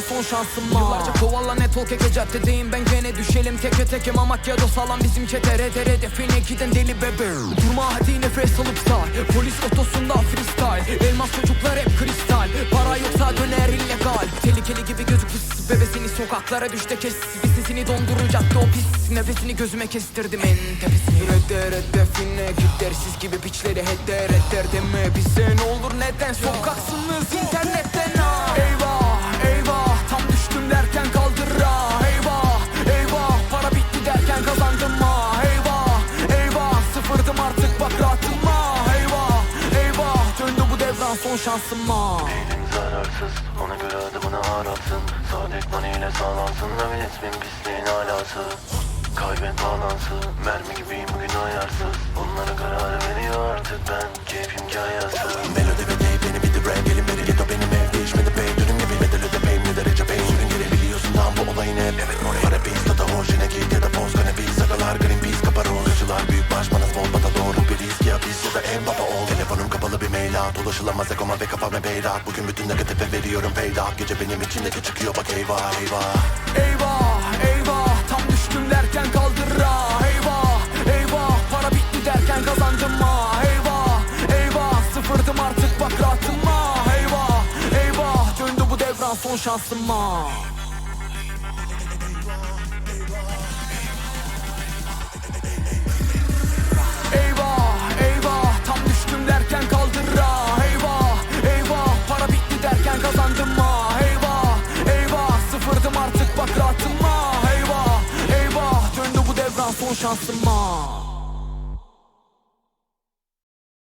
şansım ma Yıllarca kovala net ol keke caddedeyim ben gene düşelim. Teke teke Mamakya sağlam bizim çete. Rede hedefine giden deli bebe. Durma hadi nefes alıp sar Polis otosunda freestyle. Elmas çocuklar hep kristal. Para yoksa döner illegal. Tehlikeli gibi gözüküş bebesini sokaklara düşte kes. Bir sesini donduracaktı o pis. Nefesini gözüme kestirdim en tepesini Redder hedefine gidersiz gibi piçleri heder eder deme. Bize ne olur neden? Sokaksınız internetten şansım ha Elim zararsız ona göre adımını aratsın Saadet maniyle sağlansın Evin ismin pisliğin alası. Kaybet balansı Mermi gibiyim bugün ayarsız Bunlara karar veriyor artık ben Keyfim kayası Melodi Ulaşılamaz ekoma ve kafam hep beyrat Bugün bütün negatife veriyorum fade Gece benim içimdeki çıkıyor bak eyvah eyvah. Eyvah eyvah tam düştüm derken kaldır ha Eyvah eyvah para bitti derken kazandım ha. Eyvah eyvah sıfırdım artık bak rahatım ha Eyvah eyvah döndü bu devran son şansım ha artık bak rahatım ha